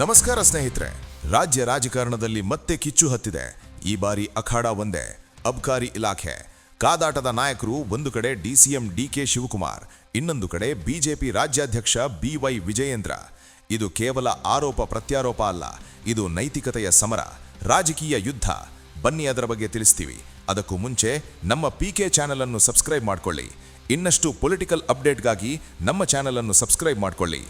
ನಮಸ್ಕಾರ ಸ್ನೇಹಿತರೆ, ರಾಜ್ಯ ರಾಜಕಾರಣದಲ್ಲಿ ಮತ್ತೆ ಕಿಚ್ಚು ಹತ್ತಿದೆ. ಈ ಬಾರಿ ಅಖಾಡ ಒಂದೇ, ಅಬ್ಕಾರಿ ಇಲಾಖೆ. ಕಾದಾಟದ ನಾಯಕರು ಒಂದು ಕಡೆ ಡಿಸಿಎಂ ಡಿಕೆ ಶಿವಕುಮಾರ್, ಇನ್ನೊಂದು ಕಡೆ ಬಿಜೆಪಿ ರಾಜ್ಯಾಧ್ಯಕ್ಷ ಬಿವೈ ವಿಜಯೇಂದ್ರ. ಇದು ಕೇವಲ ಆರೋಪ ಪ್ರತ್ಯಾರೋಪ ಅಲ್ಲ, ಇದು ನೈತಿಕತೆಯ ಸಮರ, ರಾಜಕೀಯ ಯುದ್ಧ. ಬನ್ನಿ ಅದರ ಬಗ್ಗೆ ತಿಳಿಸ್ತೀವಿ. ಅದಕ್ಕೂ ಮುಂಚೆ ನಮ್ಮ ಪಿ ಕೆ ಚಾನೆಲ್ ಅನ್ನು ಸಬ್ಸ್ಕ್ರೈಬ್ ಮಾಡ್ಕೊಳ್ಳಿ. ಇನ್ನಷ್ಟು ಪೊಲಿಟಿಕಲ್ ಅಪ್ಡೇಟ್ಗಾಗಿ ನಮ್ಮ ಚಾನೆಲ್ ಅನ್ನು ಸಬ್ಸ್ಕ್ರೈಬ್ ಮಾಡ್ಕೊಳ್ಳಿ.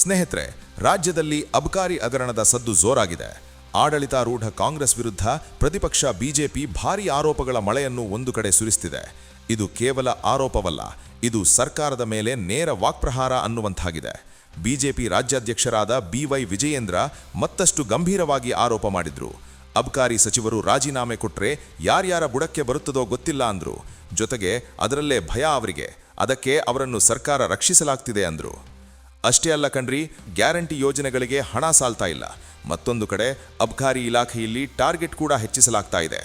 ಸ್ನೇಹಿತರೆ, ರಾಜ್ಯದಲ್ಲಿ ಅಬಕಾರಿ ಹಗರಣದ ಸದ್ದು ಜೋರಾಗಿದೆ. ಆಡಳಿತಾರೂಢ ಕಾಂಗ್ರೆಸ್ ವಿರುದ್ಧ ಪ್ರತಿಪಕ್ಷ ಬಿಜೆಪಿ ಭಾರೀ ಆರೋಪಗಳ ಮಳೆಯನ್ನು ಒಂದು ಕಡೆ ಸುರಿಸ್ತಿದೆ. ಇದು ಕೇವಲ ಆರೋಪವಲ್ಲ, ಇದು ಸರ್ಕಾರದ ಮೇಲೆ ನೇರ ವಾಕ್ಪ್ರಹಾರ ಅನ್ನುವಂತಾಗಿದೆ. ಬಿಜೆಪಿ ರಾಜ್ಯಾಧ್ಯಕ್ಷರಾದ ಬಿವೈ ವಿಜಯೇಂದ್ರ ಮತ್ತಷ್ಟು ಗಂಭೀರವಾಗಿ ಆರೋಪ ಮಾಡಿದ್ರು. ಅಬ್ಕಾರಿ ಸಚಿವರು ರಾಜೀನಾಮೆ ಕೊಟ್ರೆ ಯಾರ್ಯಾರ ಬುಡಕ್ಕೆ ಬರುತ್ತದೋ ಗೊತ್ತಿಲ್ಲ ಅಂದ್ರು. ಜೊತೆಗೆ ಅದರಲ್ಲೇ ಭಯ ಅವರಿಗೆ, ಅದಕ್ಕೆ ಅವರನ್ನು ಸರ್ಕಾರ ರಕ್ಷಿಸಲಾಗ್ತಿದೆ ಅಂದ್ರು. ಅಷ್ಟೇ ಅಲ್ಲ ಕಣ್ರಿ, ಗ್ಯಾರಂಟಿ ಯೋಜನೆಗಳಿಗೆ ಹಣ ಸಾಲ್ತಾ ಇಲ್ಲ. ಮತ್ತೊಂದು ಕಡೆ, ಅಬ್ಕಾರಿ ಇಲಾಖೆಯಲ್ಲಿ ಟಾರ್ಗೆಟ್ ಕೂಡ ಹೆಚ್ಚಿಸಲಾಗ್ತಾ ಇದೆ.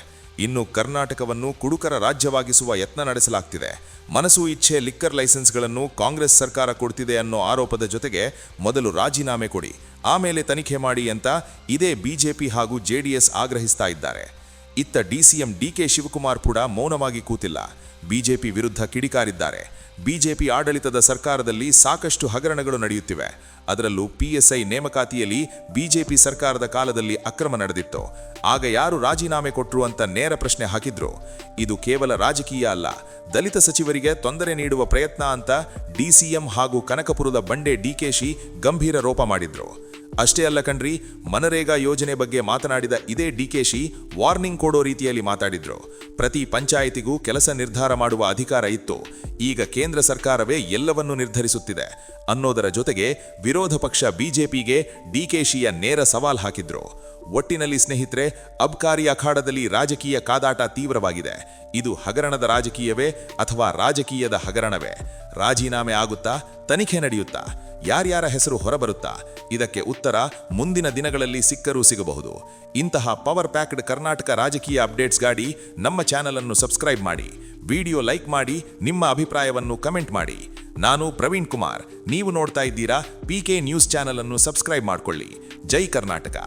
ಇನ್ನು ಕರ್ನಾಟಕವನ್ನು ಕುಡುಕರ ರಾಜ್ಯವಾಗಿಸುವ ಯತ್ನ ನಡೆಸಲಾಗ್ತಿದೆ. ಮನಸ್ಸು ಇಚ್ಛೆ ಲಿಕ್ಕರ್ ಲೈಸೆನ್ಸ್ಗಳನ್ನು ಕಾಂಗ್ರೆಸ್ ಸರ್ಕಾರ ಕೊಡ್ತಿದೆ ಅನ್ನೋ ಆರೋಪದ ಜೊತೆಗೆ ಮೊದಲು ರಾಜೀನಾಮೆ ಕೊಡಿ. ಆಮೇಲೆ ತನಿಖೆ ಮಾಡಿ ಅಂತ ಇದೇ ಬಿಜೆಪಿ ಹಾಗೂ ಜೆಡಿಎಸ್ ಆಗ್ರಹಿಸ್ತಾ ಇದ್ದಾರೆ. ಇತ್ತ ಡಿಸಿಎಂ ಡಿಕೆ ಶಿವಕುಮಾರ್ ಕೂಡ ಮೌನವಾಗಿ ಕೂತಿಲ್ಲ. ಬಿಜೆಪಿ ವಿರುದ್ಧ ಕಿಡಿಕಾರಿದ್ದಾರೆ. ಬಿಜೆಪಿ ಆಡಳಿತದ ಸರ್ಕಾರದಲ್ಲಿ ಸಾಕಷ್ಟು ಹಗರಣಗಳು ನಡೆಯುತ್ತಿವೆ. ಅದರಲ್ಲೂ ಪಿಎಸ್ಐ ನೇಮಕಾತಿಯಲ್ಲಿ ಬಿಜೆಪಿ ಸರ್ಕಾರದ ಕಾಲದಲ್ಲಿ ಅಕ್ರಮ ನಡೆದಿತ್ತು. ಆಗ ಯಾರು ರಾಜೀನಾಮೆ ಕೊಟ್ರು ಅಂತ ನೇರ ಪ್ರಶ್ನೆ ಹಾಕಿದ್ರು. ಇದು ಕೇವಲ ರಾಜಕೀಯ ಅಲ್ಲ. ದಲಿತ ಸಚಿವರಿಗೆ ತೊಂದರೆ ನೀಡುವ ಪ್ರಯತ್ನ ಅಂತ ಡಿಸಿಎಂ ಹಾಗೂ ಕನಕಪುರದ ಬಂಡೆ ಡಿಕೆಶಿ ಗಂಭೀರ ರೋಪ ಮಾಡಿದ್ರು. ಅಷ್ಟೇ ಅಲ್ಲ ಕಣ್ರಿ, ಮನರೇಗಾ ಯೋಜನೆ ಬಗ್ಗೆ ಮಾತನಾಡಿದ ಇದೇ ಡಿಕೆಶಿ ವಾರ್ನಿಂಗ್ ಕೊಡೋ ರೀತಿಯಲ್ಲಿ ಮಾತಾಡಿದ್ರು. ಪ್ರತಿ ಪಂಚಾಯಿತಿಗೂ ಕೆಲಸ ನಿರ್ಧಾರ ಮಾಡುವ ಅಧಿಕಾರ ಇತ್ತು. ಈಗ ಕೇಂದ್ರ ಸರ್ಕಾರವೇ ಎಲ್ಲವನ್ನೂ ನಿರ್ಧರಿಸುತ್ತಿದೆ. ಅನ್ನೋದರ ಜೊತೆಗೆ ವಿರೋಧ ಪಕ್ಷ ಬಿಜೆಪಿಗೆ ಡಿಕೆಶಿಯ ನೇರ ಸವಾಲ್ ಹಾಕಿದ್ರು. ಒಟ್ಟಿನಲ್ಲಿ ಸ್ನೇಹಿತರೆ, ಅಬ್ಕಾರಿ ಅಖಾಡದಲ್ಲಿ ರಾಜಕೀಯ ಕಾದಾಟ ತೀವ್ರವಾಗಿದೆ. ಇದು ಹಗರಣದ ರಾಜಕೀಯವೇ ಅಥವಾ ರಾಜಕೀಯದ ಹಗರಣವೇ? ರಾಜೀನಾಮೆ ಆಗುತ್ತಾ? ತನಿಖೆ ನಡೆಯುತ್ತಾ? ಯಾರ್ಯಾರ ಹೆಸರು ಹೊರಬರುತ್ತಾ? ಇದಕ್ಕೆ ಉತ್ತರ ಮುಂದಿನ ದಿನಗಳಲ್ಲಿ ಸಿಕ್ಕರೂ ಸಿಗಬಹುದು. ಇಂತಹ ಪವರ್ ಪ್ಯಾಕ್ಡ್ ಕರ್ನಾಟಕ ರಾಜಕೀಯ ಅಪ್ಡೇಟ್ಸ್ ಗಾಡಿ ನಮ್ಮ ಚಾನೆಲ್ ಅನ್ನು ಸಬ್ಸ್ಕ್ರೈಬ್ ಮಾಡಿ. ವಿಡಿಯೋ ಲೈಕ್ ಮಾಡಿ, ನಿಮ್ಮ ಅಭಿಪ್ರಾಯವನ್ನು ಕಮೆಂಟ್ ಮಾಡಿ. ನಾನು ಪ್ರವೀಣ್ ಕುಮಾರ್. ನೀವು ನೋಡ್ತಾ ಇದ್ದೀರಾ ಪಿ ಕೆ ನ್ಯೂಸ್ ಚಾನೆಲ್ ಅನ್ನು ಸಬ್ಸ್ಕ್ರೈಬ್ ಮಾಡಿಕೊಳ್ಳಿ. ಜೈ ಕರ್ನಾಟಕ.